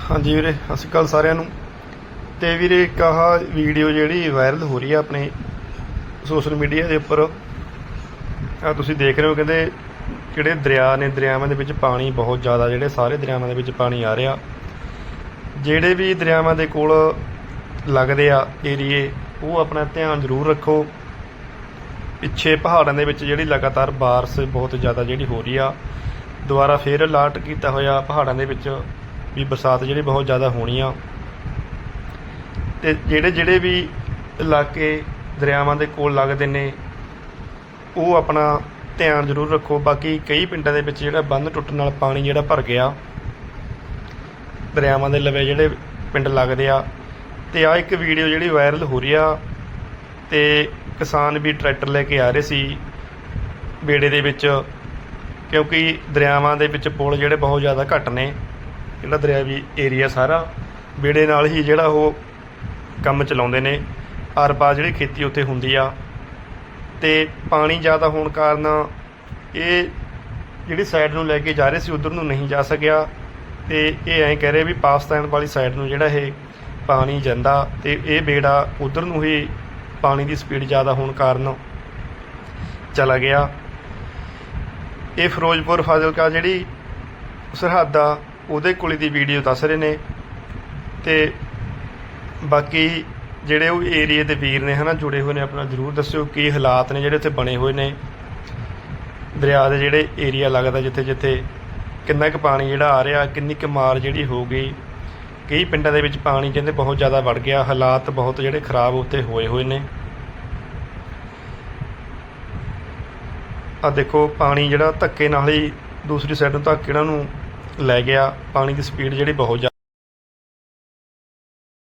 ਹਾਂਜੀ ਵੀਰੇ, ਸਤਿ ਸ਼੍ਰੀ ਅਕਾਲ ਸਾਰਿਆਂ ਨੂੰ। ਤੇ ਵੀਰੇ ਇੱਕ ਆਹ ਵੀਡੀਓ ਜਿਹੜੀ ਵਾਇਰਲ ਹੋ ਰਹੀ ਆ ਆਪਣੇ ਸੋਸ਼ਲ ਮੀਡੀਆ ਦੇ ਉੱਪਰ। ਆ ਤੁਸੀਂ ਦੇਖ ਰਹੇ ਹੋ ਕਹਿੰਦੇ ਕਿਹੜੇ ਦਰਿਆ ਨੇ, ਦਰਿਆਵਾਂ ਦੇ ਵਿੱਚ ਪਾਣੀ ਬਹੁਤ ਜ਼ਿਆਦਾ, ਜਿਹੜੇ ਸਾਰੇ ਦਰਿਆਵਾਂ ਦੇ ਵਿੱਚ ਪਾਣੀ ਆ ਰਿਹਾ। ਜਿਹੜੇ ਵੀ ਦਰਿਆਵਾਂ ਦੇ ਕੋਲ ਲੱਗਦੇ ਆ ਏਰੀਏ, ਉਹ ਆਪਣਾ ਧਿਆਨ ਜ਼ਰੂਰ ਰੱਖੋ। ਪਿੱਛੇ ਪਹਾੜਾਂ ਦੇ ਵਿੱਚ ਜਿਹੜੀ ਲਗਾਤਾਰ ਬਾਰਿਸ਼ ਬਹੁਤ ਜ਼ਿਆਦਾ ਜਿਹੜੀ ਹੋ ਰਹੀ ਆ, ਦੁਬਾਰਾ ਫੇਰ ਅਲਰਟ ਕੀਤਾ ਹੋਇਆ ਪਹਾੜਾਂ ਦੇ ਵਿੱਚ। ਵੀ ਬਰਸਾਤ ਜਿਹੜੀ ਬਹੁਤ ਜ਼ਿਆਦਾ ਹੋਣੀ ਆ। ਤੇ ਜਿਹੜੇ ਜਿਹੜੇ ਵੀ ਇਲਾਕੇ ਦਰਿਆਵਾਂ ਦੇ ਕੋਲ ਲੱਗਦੇ ਨੇ, ਉਹ ਆਪਣਾ ਧਿਆਨ ਜ਼ਰੂਰ ਰੱਖੋ। ਬਾਕੀ ਕਈ ਪਿੰਡਾਂ ਦੇ ਵਿੱਚ ਜਿਹੜਾ ਬੰਦ ਟੁੱਟਣ ਨਾਲ ਪਾਣੀ ਜਿਹੜਾ ਭਰ ਗਿਆ, ਦਰਿਆਵਾਂ ਦੇ ਲਵੇ ਜਿਹੜੇ ਪਿੰਡ ਲੱਗਦੇ ਆ। ਤੇ ਆ ਇੱਕ ਵੀਡੀਓ ਜਿਹੜੀ ਵਾਇਰਲ ਹੋ ਰਹੀ ਆ, ਤੇ ਕਿਸਾਨ ਵੀ ਟਰੈਕਟਰ ਲੈ ਕੇ ਆ ਰਹੇ ਸੀ ਬੇੜੇ ਦੇ ਵਿੱਚ, ਕਿਉਂਕਿ ਦਰਿਆਵਾਂ ਦੇ ਵਿੱਚ ਪੁਲ ਜਿਹੜੇ ਬਹੁਤ ਜ਼ਿਆਦਾ ਘੱਟ ਨੇ। ਜਿਹੜਾ ਦਰਿਆਵੀ ਏਰੀਆ ਸਾਰਾ। ਬੇੜੇ ਨਾਲ ਹੀ ਜਿਹੜਾ ਉਹ ਕੰਮ ਚਲਾਉਂਦੇ ਨੇ। ਆਰ ਪਾਰ ਜਿਹੜੀ ਖੇਤੀ ਉੱਥੇ ਹੁੰਦੀ ਆ। ਤੇ ਪਾਣੀ ਜ਼ਿਆਦਾ ਹੋਣ ਕਾਰਨ ਇਹ ਜਿਹੜੀ ਸਾਈਡ ਨੂੰ ਲੈ ਕੇ ਜਾ ਰਹੇ ਸੀ, ਉਧਰ ਨੂੰ ਨਹੀਂ ਜਾ ਸਕਿਆ। ਤੇ ਇਹ ਐਂ ਕਹਿ ਰਹੇ ਵੀ ਪਾਕਿਸਤਾਨ ਵਾਲੀ ਸਾਈਡ ਨੂੰ ਜਿਹੜਾ ਇਹ ਪਾਣੀ ਜਾਂਦਾ ਤੇ ਇਹ ਬੇੜਾ ਉਧਰ ਨੂੰ ਹੀ ਪਾਣੀ ਦੀ ਸਪੀਡ ਜ਼ਿਆਦਾ ਹੋਣ ਕਾਰਨ ਚਲਾ ਗਿਆ। ਇਹ ਫਿਰੋਜ਼ਪੁਰ ਫਾਜ਼ਿਲਕਾ ਜਿਹੜੀ ਸਰਹੱਦ ਆ ਉਹਦੇ ਕੋਲੇ ਦੀ ਵੀਡੀਓ ਦੱਸ ਰਹੇ ਨੇ ਤੇ ਬਾਕੀ ਜਿਹੜੇ ਉਹ ਏਰੀਏ ਦੇ ਵੀਰ ਨੇ ਹਨਾ, ਜੁੜੇ ਹੋਏ ਨੇ, ਆਪਣਾ ਜਰੂਰ ਦੱਸਿਓ ਕੀ ਹਾਲਾਤ ਨੇ ਜਿਹੜੇ ਉੱਥੇ ਬਣੇ ਹੋਏ ਨੇ। ਦਰਿਆ ਦੇ ਜਿਹੜੇ ਏਰੀਆ ਲੱਗਦਾ ਜਿੱਥੇ ਜਿੱਥੇ ਕਿੰਨਾ ਕੁ ਪਾਣੀ ਜਿਹੜਾ ਆ ਰਿਹਾ, ਕਿੰਨੀ ਕੁ ਮਾਰ ਜਿਹੜੀ ਹੋ ਗਈ। ਕਈ ਪਿੰਡਾਂ ਦੇ ਵਿੱਚ ਪਾਣੀ ਕਹਿੰਦੇ ਬਹੁਤ ਜ਼ਿਆਦਾ ਵੜ ਗਿਆ, ਹਾਲਾਤ ਬਹੁਤ ਜਿਹੜੇ ਖਰਾਬ ਉੱਥੇ ਹੋਏ ਹੋਏ ਨੇ। ਆ ਦੇਖੋ, ਪਾਣੀ ਜਿਹੜਾ ਧੱਕੇ ਨਾਲ ਹੀ ਦੂਸਰੀ ਸਾਈਡ ਨੂੰ ਧੱਕ ਇਹਨਾਂ ਨੂੰ ਲੈ ਗਿਆ ਪਾਣੀ ਦੀ ਸਪੀਡ ਜਿਹੜੀ ਬਹੁਤ ਜ਼ਿਆਦਾ